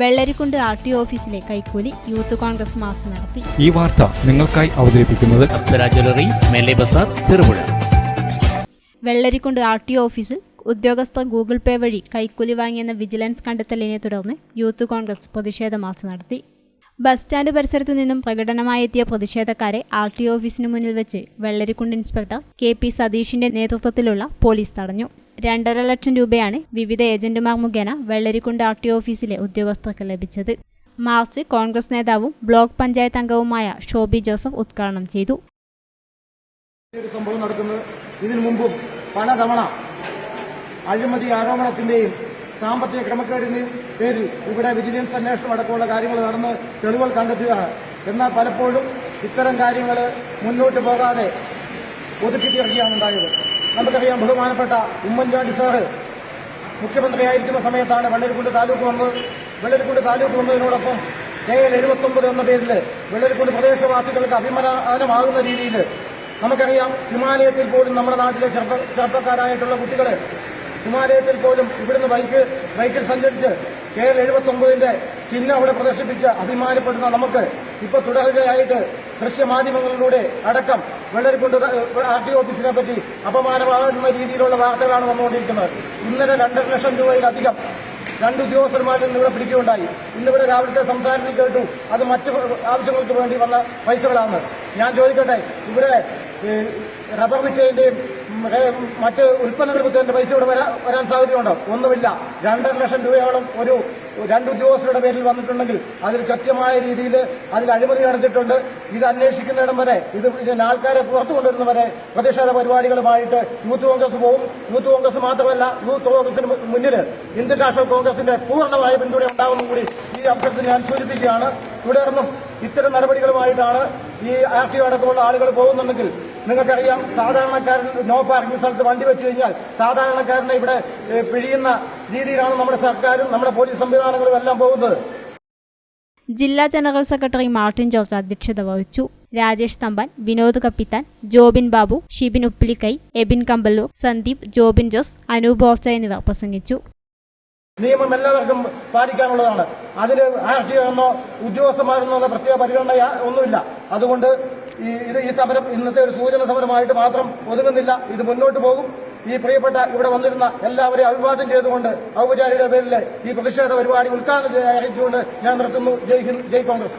Vellarikundu R T ഓഫീസിലെ കൈക്കൂലി youth Congress March നടത്തി. ഈ വാർത്ത നിങ്ങൾക്കായി അവതരിപ്പിക്കുന്നത് ജ്വല്ലറി മേലെ ബസാർ ചെറുപുഴ. വെള്ളരിക്കുണ്ട് ആർ ടി ഓഫീസിൽ ഉദ്യോഗസ്ഥർ ഗൂഗിൾ പേ വഴി കൈക്കൂലി വാങ്ങിയെന്ന വിജിലൻസ് കണ്ടെത്തലിനെ തുടർന്ന് യൂത്ത് കോൺഗ്രസ് പ്രതിഷേധ മാർച്ച് നടത്തി. ബസ് സ്റ്റാൻഡ് പരിസരത്തു നിന്നും പ്രകടനമായെത്തിയ പ്രതിഷേധക്കാരെ ആർ ടി ഓഫീസിന് മുന്നിൽ വെച്ച് വെള്ളരിക്കുണ്ട് ഇൻസ്പെക്ടർ കെ പി സതീഷിന്റെ നേതൃത്വത്തിലുള്ള പോലീസ് തടഞ്ഞു. രണ്ടര ലക്ഷം രൂപയാണ് വിവിധ ഏജന്റുമാർ മുഖേന വെള്ളരിക്കുണ്ട് ആർ ടി ഓഫീസിലെ ഉദ്യോഗസ്ഥർക്ക് ലഭിച്ചത്. മാർച്ച് കോൺഗ്രസ് നേതാവും ബ്ലോക്ക് പഞ്ചായത്ത് അംഗവുമായ ഷോബി ജോസഫ് ഉദ്ഘാടനം ചെയ്തു. ഒരു സംഭവം നടക്കുന്നത് ഇതിനു മുമ്പും പലതവണ അഴിമതി ആരോപണത്തിന്റെയും സാമ്പത്തിക ക്രമക്കേടിന്റെയും പേരിൽ ഇവിടെ വിജിലൻസ് അന്വേഷണം അടക്കമുള്ള കാര്യങ്ങൾ നടന്ന് തെളിവുകൾ കണ്ടെത്തുകയാണ്. എന്നാൽ പലപ്പോഴും ഇത്തരം കാര്യങ്ങൾ മുന്നോട്ട് പോകാതെ ഒതുക്കി തീർക്കുകയാണ് ഉണ്ടായത്. നമുക്കറിയാം ബഹുമാനപ്പെട്ട ഉമ്മൻചാണ്ടി സാറ് മുഖ്യമന്ത്രിയായിരിക്കുന്ന സമയത്താണ് വെള്ളരിക്കുണ്ട് താലൂക്ക് വന്നത്. വെള്ളരിക്കുണ്ട് താലൂക്ക് വന്നതിനോടൊപ്പം കെ എൽ എഴുപത്തൊമ്പത് എന്ന പേരിൽ വെള്ളരിക്കുണ്ട് പ്രദേശവാസികൾക്ക് അഭിമാനമാകുന്ന രീതിയിൽ നമുക്കറിയാം ഹിമാലയത്തിൽ പോലും നമ്മുടെ നാട്ടിലെ ചെറുപ്പ ചെറുപ്പക്കാരായിട്ടുള്ള കുട്ടികൾ ഹിമാലയത്തിൽ പോലും ഇവിടുന്ന് ബൈക്ക് ബൈക്കിൽ സഞ്ചരിച്ച് കേരള എഴുപത്തൊമ്പതിന്റെ ചിഹ്നം അവിടെ പ്രദർശിപ്പിച്ച് അഭിമാനപ്പെടുന്ന നമുക്ക് ഇപ്പൊ തുടരുകയായിട്ട് ദൃശ്യമാധ്യമങ്ങളിലൂടെ അടക്കം വെള്ളരിക്കുണ്ട് ആർ ടി ഓഫീസിനെ പറ്റി അപമാനമാകുന്ന രീതിയിലുള്ള വാർത്തകളാണ് വന്നുകൊണ്ടിരിക്കുന്നത്. ഇന്നലെ രണ്ടര ലക്ഷം രൂപയിലധികം രണ്ട് ഉദ്യോഗസ്ഥന്മാരിൽ നിന്ന് ഇവിടെ പിടിക്കുകയുണ്ടായി. ഇന്നിവിടെ രാവിലത്തെ സംസാരത്തിൽ കേട്ടു അത് മറ്റ് ആവശ്യങ്ങൾക്ക് വേണ്ടി വന്ന പൈസകളാണ്. ഞാൻ ചോദിക്കട്ടെ ഇവിടെ റബ്ബർ ഏ, മറ്റ് ഉൽപ്പന്നങ്ങൾ വിറ്റതിന്റെ പൈസ ഇവിടെ വരാ- വരാൻ സാധ്യതയുണ്ടോ? ഒന്നുമില്ല. രണ്ടര ലക്ഷം രൂപയോളം ഒരു രണ്ട് ഉദ്യോഗസ്ഥരുടെ പേരിൽ വന്നിട്ടുണ്ടെങ്കിൽ അതിൽ കൃത്യമായ രീതിയിൽ അതിൽ അഴിമതി നടത്തിയിട്ടുണ്ട്. ഇത് അന്വേഷിക്കുന്നിടം വരെ ഇത് ആൾക്കാരെ പുറത്തു കൊണ്ടുവരുന്നവരെ പ്രതിഷേധ പരിപാടികളുമായിട്ട് യൂത്ത് കോൺഗ്രസ് പോവും. യൂത്ത് കോൺഗ്രസ് മാത്രമല്ല യൂത്ത് കോൺഗ്രസിന് മുന്നിൽ ഇന്ത്യൻ നാഷണൽ കോൺഗ്രസിന്റെ പൂർണമായ പിന്തുണ ഉണ്ടാകുമെന്നും കൂടി ഈ അവസരത്തിൽ ഞാൻ സൂചിപ്പിക്കുകയാണ്. നിന്നും ഇത്തരം നടപടികളുമായിട്ടാണ് ഈ ആർ ടി അടക്കമുള്ള ആളുകൾ പോകുന്നുണ്ടെങ്കിൽ നിങ്ങൾക്കറിയാം സാധാരണക്കാരൻ നോ പാർക്കിംഗ് സ്ഥലത്ത് വണ്ടി വെച്ച് കഴിഞ്ഞാൽ സാധാരണക്കാരനെ ഇവിടെ പിഴിയുന്ന രീതിയിലാണ് നമ്മുടെ സർക്കാരും നമ്മുടെ പോലീസ് സംവിധാനങ്ങളും എല്ലാം പോകുന്നത്. ജില്ലാ ജനറൽ സെക്രട്ടറി മാർട്ടിൻ ജോർജ് അധ്യക്ഷത വഹിച്ചു. രാജേഷ് തമ്പാൻ വിനോദ് കപ്പിത്താൻ ജോബിൻ ബാബു ഷിബിൻ ഉപ്പിലിക്കൈ എബിൻ കമ്പല്ലൂർ സന്ദീപ് ജോബിൻ ജോസ് അനൂപ് ഓർച്ച എന്നിവർ പ്രസംഗിച്ചു. നിയമം എല്ലാവർക്കും പാലിക്കാനുള്ളതാണ്. അതിന് ആർ ടി എന്നോ ഉദ്യോഗസ്ഥന്മാരെന്നോ പ്രത്യേക പരിഗണന ഒന്നുമില്ല. അതുകൊണ്ട് ഈ ഇത് ഈ സമരം ഇന്നത്തെ ഒരു സൂചന സമരമായിട്ട് മാത്രം ഒതുങ്ങുന്നില്ല. ഇത് മുന്നോട്ട് പോകും. ഈ പ്രിയപ്പെട്ട ഇവിടെ വന്നിരുന്ന എല്ലാവരെയും അഭിവാദ്യം ചെയ്തുകൊണ്ട് ഔപചാരിക പേരിൽ ഈ പ്രതിഷേധ പരിപാടി ഉദ്ഘാടനം ചെയ്യാൻ അറിയിച്ചുകൊണ്ട് ഞാൻ നിർത്തുന്നു. ജയ് ഹിന്ദ് ജയ് കോൺഗ്രസ്.